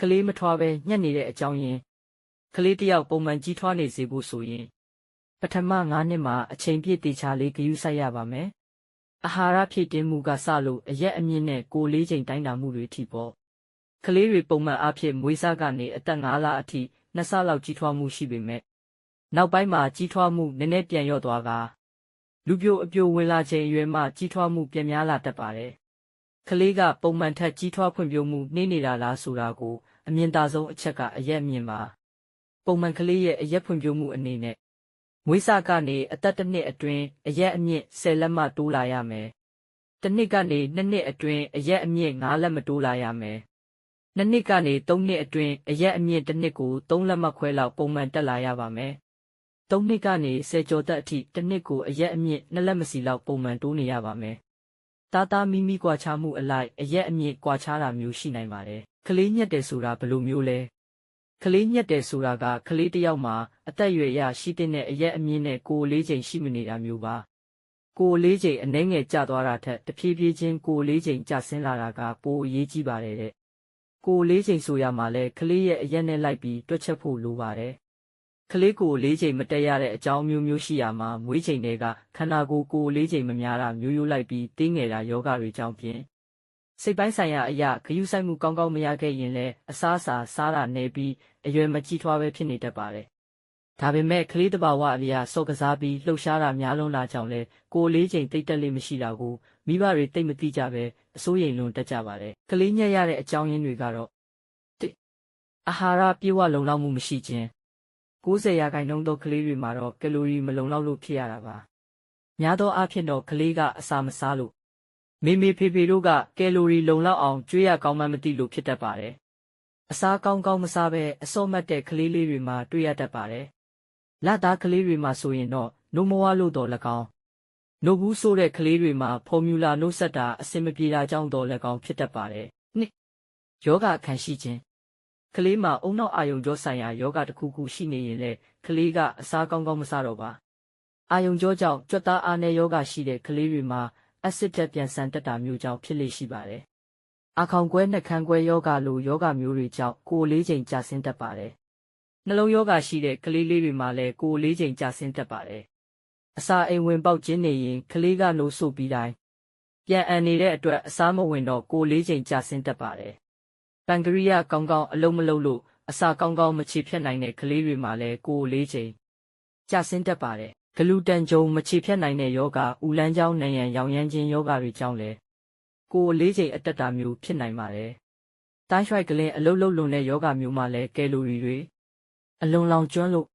ကလေးမထွားပဲညက်နေတဲ့အကြောင်းရင်းကလေးတစ်ယောက်ပုံမှန်ကြီးထွားနေစေဖို့ဆိုရင် ပထမ9နှစ်မှာအချိန်ပြည့်တေချာလေးဂရုစိုက်ရပါမယ်အာဟာရဖြည့်တင်းမှုကစလို့အရက်အမြင့်နဲ့ကိုယ်လေးချိန်တိုင်းတာမှုတွေထိပေါ့ကလေးတွေပုံမှန်အဖြစ်မွေးစားကနေအသက်9လအထိနှစ်ဆလောက်ကြီးထွားမှုရှိပေမဲ့နောက်ပိုင်းမှာကြီးထွားမှုနည်းနည်းပြန်လျော့သွားကလူပြိုအပြိုဝင်လာချိန်အရွယ်မှကြီးထွားမှုပြန်များလာတတ်ပါတယ်ကလေးကပုံမှန်ထက်ကြီးထွားဖွံ့ဖြိုးမှုနှိမ့်နေတာလားဆိုတာကို အမြင်သာဆုံးအချက်ကအရက်မြင်ပါပုံမှန်ကလေးရဲ့အရက်ဖွံ့ဖြိုးမှုအနေနဲ့မွေးစားကနေအသက်တစ်နှစ်အတွင်းအရက်အမြင့်10လက်မှတိုးလာရမယ်တစ်နှစ်ကနေနှစ်နှစ်အတွင်းအရက်အမြင့်9လက်မတိုးလာရမယ်နှစ်နှစ်ကနေ3နှစ်အတွင်းအရက်အမြင့်တစ်နှစ်ကို3လက်မှခွဲလောက်ပုံမှန်တက်လာရပါမယ်3နှစ်ကနေ10ကျော်သက်အထိတစ်နှစ်ကိုအရက်အမြင့်2လက်မစီလောက်ပုံမှန်တိုးနေရပါမယ်တာတာမိမိကွာခြားမှုအလိုက်အရက်အမြင့်ကွာခြားတာမျိုးရှိနိုင်ပါတယ် ကလေးညက်တယ်ဆိုတာဘယ်လိုမျိုးလဲကလေးညက်တယ်ဆိုတာကကလေးတစ်ယောက်မှာအသက်အရွယ်ရရှိတဲ့အရက်အမြင့်နဲ့ကိုယ်လေးချိန်ရှိမနေတာမျိုးပါကိုယ်လေးချိန်အနှဲငယ်ကျသွားတာထက်တဖြည်းဖြည်းချင်းကိုယ်လေးချိန်ကျဆင်းလာတာကပိုအရေးကြီးပါတယ်တဲ့ကိုယ်လေးချိန်ဆိုရမှာလဲကလေးရဲ့အရက်နဲ့လိုက်ပြီးတွက်ချက်ဖို့လိုပါတယ်ကလေးကိုလေးချိန်မတက်ရတဲ့အကြောင်းမျိုးမျိုးရှိရမှာမွေးချိန်တွေကခန္ဓာကိုယ်ကိုလေးချိန်မများတာမျိုးရိုးလိုက်ပြီးတင်းငယ်တာယောဂတွေကြောင့်ဖြင့် စိတ်ပိုင်းဆိုင်ရာအရာဂယုစိုက်မှုကောင်းကောင်းမရခဲ့ရင်လည်းအစားအစာစားတာနေပြီးအရွယ်မကြီးထွားပဲဖြစ်နေတတ်ပါတယ်။ဒါပေမဲ့ကလေးတဘာဝအရာစော့ကစားပြီးလှုပ်ရှားတာများလွန်းလာကြောင်းလဲကိုယ်လေးချိန်တိတ်တက်လေးမရှိတာကိုမိဘတွေတိတ်မသိကြပဲအစိုးရိမ်လွန်တက်ကြပါတယ်။ကလေးညက်ရတဲ့အကြောင်းရင်းတွေကတော့အာဟာရပြေဝလုံလောက်မှုမရှိခြင်း90ရာခိုင်နှုန်းသောကလေးတွေမှာတော့ကယ်လိုရီမလုံလောက်လို့ဖြစ်ရတာပါ။များသောအားဖြင့်တော့ကလေးကအစာမစားလို့ မေမေဖေဖေတို့ကကယ်လိုရီလုံလောက်အောင်ကျွေးရကောင်းမှမသိလို့ဖြစ်တတ်ပါတယ်။အစားကောင်းကောင်းမစားဘဲအစော့မတ်တဲ့ကလေးလေးတွေမှာတွေ့ရတတ်ပါတယ်။လက်သားကလေးတွေမှာဆိုရင်တော့နိုမဝါလို့တော့၎င်းနိုဘူးဆိုတဲ့ကလေးတွေမှာဖော်မြူလာနှုတ်ဆက်တာအဆင်မပြေတာကြောင့်တော့၎င်းဖြစ်တတ်ပါတယ်။နှစ်ယောဂခံရှိခြင်းကလေးမှာအုံနောက်အာယုံကြောဆိုင်ရာယောဂတစ်ခုခုရှိနေရင်လေကလေးကအစားကောင်းကောင်းမစားတော့ပါအာယုံကြောကြောင့်ကြွက်သားအားနဲ့ယောဂရှိတဲ့ကလေးတွေမှာ အက်ဆစ်တက်ပြန်ဆန်တက်တာမျိုးကြောင့်ဖြစ်လေရှိပါတယ်အာခေါင်ကွဲနှက်ခမ်းကွဲယောဂလိုယောဂမျိုးတွေကြောင့်ကိုယ်လေးချိန်ကြာဆင်းတတ်ပါတယ်နှလုံးယောဂရှိတဲ့ကလေးလေးတွေမှာလည်းကိုယ်လေးချိန်ကြာဆင်းတတ်ပါတယ်အစာအိမ်ဝင်ပေါက်ခြင်းနေရင်ကလေးကနိုးဆိုပြီးတိုင်းပြန်အန်နေတဲ့အတွက်အစားမဝင်တော့ကိုယ်လေးချိန်ကြာဆင်းတတ်ပါတယ်ပန်ကရိယကောင်းကောင်းအလုံးမလုံးလို့အစာကောင်းကောင်းမချေဖြတ်နိုင်တဲ့ကလေးတွေမှာလည်းကိုယ်လေးချိန်ကြာဆင်းတတ်ပါတယ်ဂလူတန်ဂျုံမချေဖြတ်နိုင်တဲ့ယောဂ၊ဥလန်းကြောင်းနံရံရောင်ရမ်းခြင်းယောဂတွေကြောင့်လည်းကိုယ်လေးချိန်အတက်တာမျိုးဖြစ်နိုင်ပါတယ်။တိုင်းရွှိုက်ကလင်းအလုတ်လုတ်လွန်တဲ့ယောဂမျိုးမှာလည်းကယ်လိုရီတွေအလွန်လောင်ကျွမ်းလို့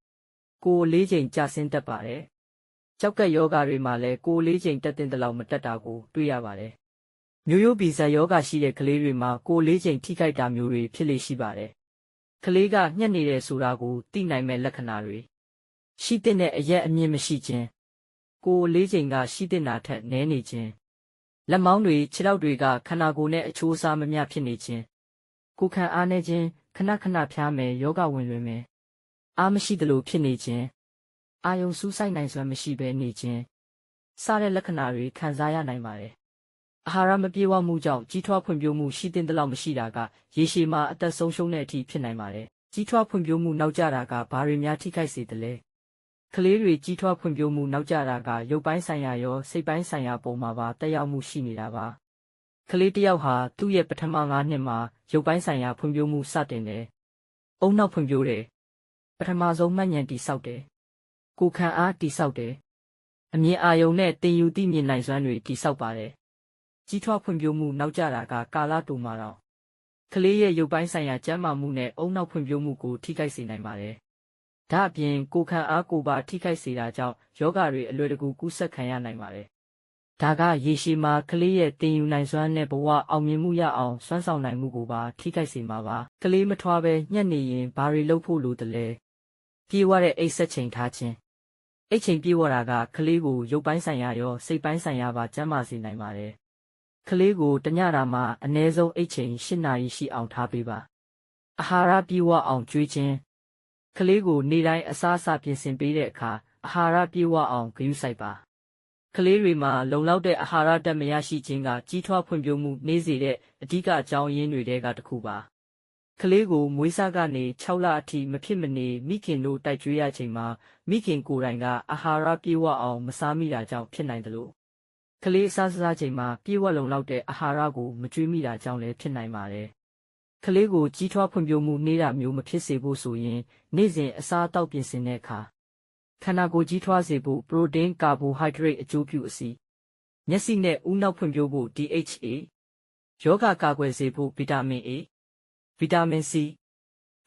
ကိုယ်လေးချိန်ကြာဆင်းတတ်ပါတယ်။ကြောက်ကက်ယောဂတွေမှာလည်းကိုယ်လေးချိန်တက်တဲ့လောက်မတက်တာကိုတွေ့ရပါတယ်။မျိုးရိုးဗီဇယောဂရှိတဲ့ကလေးတွေမှာကိုယ်လေးချိန်ထိခိုက်တာမျိုးတွေဖြစ်လေရှိပါတယ်။ကလေးကညှက်နေတယ်ဆိုတာကိုသိနိုင်မဲ့လက္ခဏာတွေ ရှိတဲ့အရက်အမြင့်မရှိခြင်းကိုယ်လေးချိန်ကရှိတဲ့နာထက်နည်းနေခြင်းလက်မောင်းတွေခြေထောက်တွေကခန္ဓာကိုယ်နဲ့အချိုးအစားမမျှဖြစ်နေခြင်းကိုယ်ခံအားနည်းခြင်းခဏခဏဖျားမယ်ယောဂဝင်လွင်မယ်အားမရှိသလိုဖြစ်နေခြင်းအာယုံစူးစိုက်နိုင်စွမ်းမရှိဘဲနေခြင်းစတဲ့လက္ခဏာတွေခံစားရနိုင်ပါတယ်အာဟာရမပြေဝမှုကြောင့်ကြီးထွားဖွံ့ဖြိုးမှုရှိတဲ့လောက်မရှိတာကရေရှည်မှာအသက်ဆုံးရှုံးတဲ့အထိဖြစ်နိုင်ပါတယ်ကြီးထွားဖွံ့ဖြိုးမှုနောက်ကျတာကဘာတွေများထိခိုက်စေသလဲ ကလေးတွေကြီးထွားဖွံ့ဖြိုးမှုနောက်ကျတာကရုပ်ပိုင်းဆိုင်ရာရောစိတ်ပိုင်းဆိုင်ရာပုံမှာပါတက်ရောက်မှုရှိနေတာပါကလေးတစ်ယောက်ဟာသူ့ရဲ့ပထမ၅နှစ်မှာရုပ်ပိုင်းဆိုင်ရာဖွံ့ဖြိုးမှုစတင်တယ်အုံနောက်ဖွံ့ဖြိုးတယ်ပထမဆုံးမှတ်ဉာဏ်တိဆောက်တယ်ကိုခံအားတိဆောက်တယ်အမြင်အာရုံနဲ့တင်ယူသိမြင်နိုင်စွမ်းတွေတိဆောက်ပါတယ်ကြီးထွားဖွံ့ဖြိုးမှုနောက်ကျတာကကာလတူမှာတော့ကလေးရဲ့ရုပ်ပိုင်းဆိုင်ရာကျန်းမာမှုနဲ့အုံနောက်ဖွံ့ဖြိုးမှုကိုထိခိုက်စေနိုင်ပါတယ် ဒါအပြင်ကိုခံအားကိုပါထိခိုက်စေတာကြောင့်ယောဂတွေအလွယ်တကူကူးစက်ခံရနိုင်ပါတယ်။ဒါကရေရှည်မှာကလေးရဲ့တင်ယူနိုင်စွမ်းနဲ့ဘဝအောင်မြင်မှုရအောင်စွမ်းဆောင်နိုင်မှုကိုပါထိခိုက်စေမှာပါ။ကလေးမထွားပဲညှက်နေရင်ဘာတွေလုပ်ဖို့လိုတလဲ။ပြေးဝတဲ့အိတ်ဆက်ချိန်ထားခြင်း။အိတ်ချိန်ပြေးဝတာကကလေးကိုရုပ်ပိုင်းဆိုင်ရာရောစိတ်ပိုင်းဆိုင်ရာပါကျန်းမာစေနိုင်ပါတယ်။ကလေးကိုတညတာမှာအနည်းဆုံးအိတ်ချိန်၈နာရီရှိအောင်ထားပေးပါ။အာဟာရပြေးဝအောင်ကျွေးခြင်း ကလေးကိုနေတိုင်းအစားအစာပြင်ဆင်ပေးတဲ့အခါအာဟာရပြည့်ဝအောင်ဂရုစိုက်ပါကလေးတွေမှာလုံလောက်တဲ့အာဟာရဓာတ်မရရှိခြင်းကကြီးထွားဖွံ့ဖြိုးမှုနှေးစေတဲ့အဓိကအကြောင်းရင်းတွေထဲကတစ်ခုပါကလေးကိုမွေးစားကနေ6လအထိမဖြစ်မနေမိခင်တို့တိုက်ကြွေးရချိန်မှာမိခင်ကိုယ်တိုင်ကအာဟာရပြေဝအောင်မစားမိတာကြောင့်ဖြစ်နိုင်တယ်လို့ကလေးအစားစားချိန်မှာပြေဝလုံလောက်တဲ့အာဟာရကိုမကျွေးမိတာကြောင့်လည်းဖြစ်နိုင်ပါတယ် ကလေးကိုကြီးထွားဖွံ့ဖြိုးမှုနေတာမျိုးမဖြစ်စေဖို့ဆိုရင် နေ့စဉ်အစားအသောက်ပြင်ဆင်တဲ့အခါခန္ဓာကိုယ်ကြီးထွားစေဖို့ပရိုတင်းကာဘိုဟိုက်ဒရိတ်အကျိုးပြုအဆီမျက်စိနဲ့ဦးနှောက်ဖွံ့ဖြိုးဖို့ DHA ယောဂကာကွယ်စေဖို့ဗီတာမင် A ဗီတာမင် C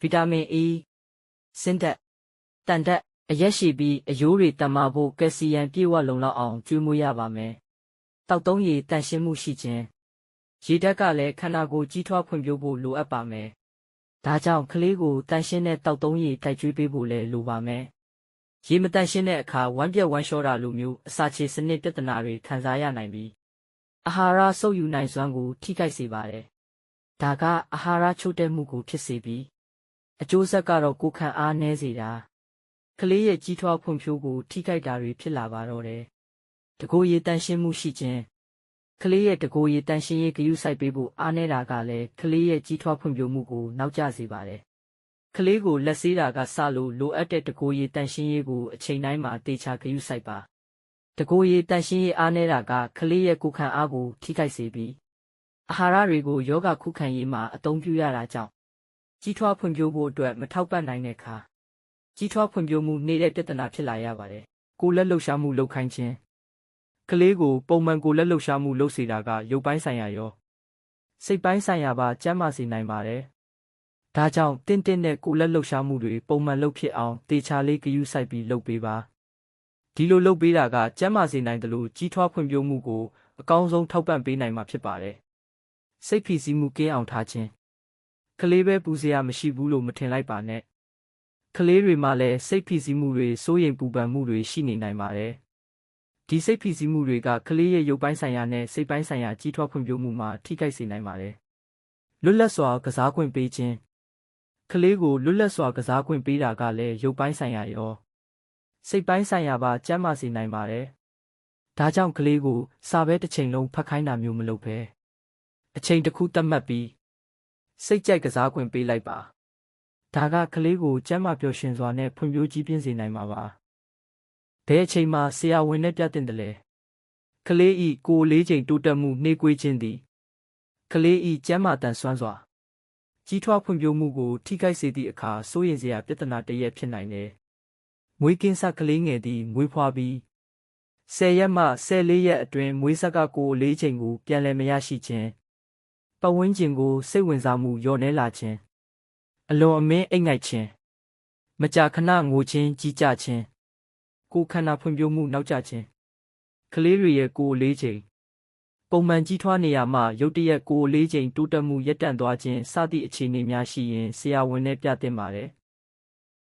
ဗီတာမင် E စင်တက်တန်တက်အရက်ရှိပြီးအယိုးတွေတန်မာဖို့ကယ်ဆီယမ်ပြည့်ဝလုံလောက်အောင်ကျွေးမွေးရပါမယ်။တောက်သုံးရည်တန်ရှင်းမှုရှိခြင်း ရေဓာတ်ကလည်းခန္ဓာကိုယ်ကြီးထွားဖွံ့ဖြိုးဖို့လိုအပ်ပါမယ်။ဒါကြောင့်ကလေးကိုတန်ရှင်းတဲ့တောက်သုံးရည်တိုက်ကျွေးပေးဖို့လည်းလိုပါမယ်။ရေမတန်ရှင်းတဲ့အခါဝမ်းပြက်ဝမ်းလျှောတာလိုမျိုးအစာချေစနစ်ပြဿနာတွေခံစားရနိုင်ပြီးအာဟာရဆုပ်ယူနိုင်စွမ်းကိုထိခိုက်စေပါတယ်။ဒါကအာဟာရချို့တဲ့မှုကိုဖြစ်စေပြီးအကျိုးဆက်ကတော့ကိုယ်ခံအားနည်းစေတာကလေးရဲ့ကြီးထွားဖွံ့ဖြိုးကိုထိခိုက်တာတွေဖြစ်လာပါတော့တယ်။တကိုယ်ရည်တန်ရှင်းမှုရှိခြင်း ကလေးရဲ့တကိုယ်ရည်တန်ရှင်းရေးဂရုစိုက်ပေးဖို့အားနည်းတာကလည်းကလေးရဲ့ကြီးထွားဖွံ့ဖြိုးမှုကိုနောက်ကျစေပါတယ်။ကလေးကိုလက်ဆေးတာကစလို့လိုအပ်တဲ့တကိုယ်ရည်တန်ရှင်းရေးကိုအချိန်တိုင်းမှာအသေးချာဂရုစိုက်ပါ။တကိုယ်ရည်တန်ရှင်းရေးအားနည်းတာကကလေးရဲ့ကိုယ်ခံအားကိုထိခိုက်စေပြီးအာဟာရတွေကိုယောဂခုခံရေးမှာအသုံးပြုရတာကြောင့်ကြီးထွားဖွံ့ဖြိုးဖို့အတွက်မထောက်ပံ့နိုင်တဲ့အခါကြီးထွားဖွံ့ဖြိုးမှုနေတဲ့ပြဿနာဖြစ်လာရပါတယ်။ကိုယ်လက်လှုပ်ရှားမှုလုပ်ခိုင်းခြင်း ကလေးကိုပုံမှန်ကိုယ်လက်လှုပ်ရှားမှုလုပ်စေတာကရုပ်ပိုင်းဆိုင်ရာရောစိတ်ပိုင်းဆိုင်ရာပါကျန်းမာစေနိုင်ပါတယ်။ဒါကြောင့်တင့်တင့်တဲ့ကိုယ်လက်လှုပ်ရှားမှုတွေပုံမှန်လုပ်ဖြစ်အောင်တေချာလေးဂရုစိုက်ပြီးလုပ်ပေးပါ။ဒီလိုလုပ်ပေးတာကကျန်းမာစေနိုင်တယ်လို့ကြီးထွားဖွံ့ဖြိုးမှုကိုအကောင်းဆုံးထောက်ပံ့ပေးနိုင်မှာဖြစ်ပါတယ်။စိတ်ဖိစီးမှုကင်းအောင်ထားခြင်းကလေးပဲပူစရာမရှိဘူးလို့မထင်လိုက်ပါနဲ့ကလေးတွေမှာလည်းစိတ်ဖိစီးမှုတွေစိုးရိမ်ပူပန်မှုတွေရှိနေနိုင်ပါတယ် ဒီစိတ်ဖိစီးမှုတွေကကလေးရဲ့ရုပ်ပိုင်းဆိုင်ရာနဲ့စိတ်ပိုင်းဆိုင်ရာကြီးထွားဖွံ့ဖြိုးမှုမှာထိခိုက်စေနိုင်ပါတယ်လွတ်လပ်စွာကစားခွင့်ပေးခြင်းကလေးကိုလွတ်လပ်စွာကစားခွင့်ပေးတာကလည်းရုပ်ပိုင်းဆိုင်ရာရောစိတ်ပိုင်းဆိုင်ရာပါကျန်းမာစေနိုင်ပါတယ်ဒါကြောင့်ကလေးကိုစာပဲတစ်ချိန်လုံးဖတ်ခိုင်းတာမျိုးမလုပ်ဘဲအချိန်တစ်ခုသတ်မှတ်ပြီးစိတ်ကြိုက်ကစားခွင့်ပေးလိုက်ပါဒါကကလေးကိုကျန်းမာပျော်ရွှင်စွာနဲ့ဖွံ့ဖြိုးကြီးပြင်းစေနိုင်မှာပါ ဘယ်အချိန်မှဆရာဝန်နဲ့ပြတင်တယ်လဲကလေးဤကိုယ်လေးချိန်တိုးတက်မှုနှေးကွေးခြင်းသည်ကလေးဤကျန်းမာတန်ဆွမ်းစွာကြီးထွားဖွံ့ဖြိုးမှုကိုထိခိုက်စေသည့်အခါစိုးရိမ်စရာပြဿနာတစ်ရပ်ဖြစ်နိုင်တယ်မွေးကင်းစကလေးငယ်သည်မွေးဖွားပြီး10ရက်မှ14ရက်အတွင်းမွေးစကကိုယ်လေးချိန်ကိုပြန်လည်မရရှိခြင်းပတ်ဝန်းကျင်ကိုစိတ်ဝင်စားမှုလျော့နည်းလာခြင်းအလွန်အမင်းအိတ်ငိုက်ခြင်းမကြာခဏငိုခြင်းကြီးကြခြင်း ကိုယ်ခန္ဓာဖွံ့ဖြိုးမှုနောက်ကျခြင်းကလေးတွေရဲ့ကိုယ်လေးချိန်ပုံမှန်ကြီးထွားနေရမှရုတ်တရက်ကိုယ်လေးချိန်တိုးတက်မှုရပ်တန့်သွားခြင်းစသည့်အခြေအနေများရှိရင်ဆရာဝန်နဲ့ပြသင့်ပါတယ်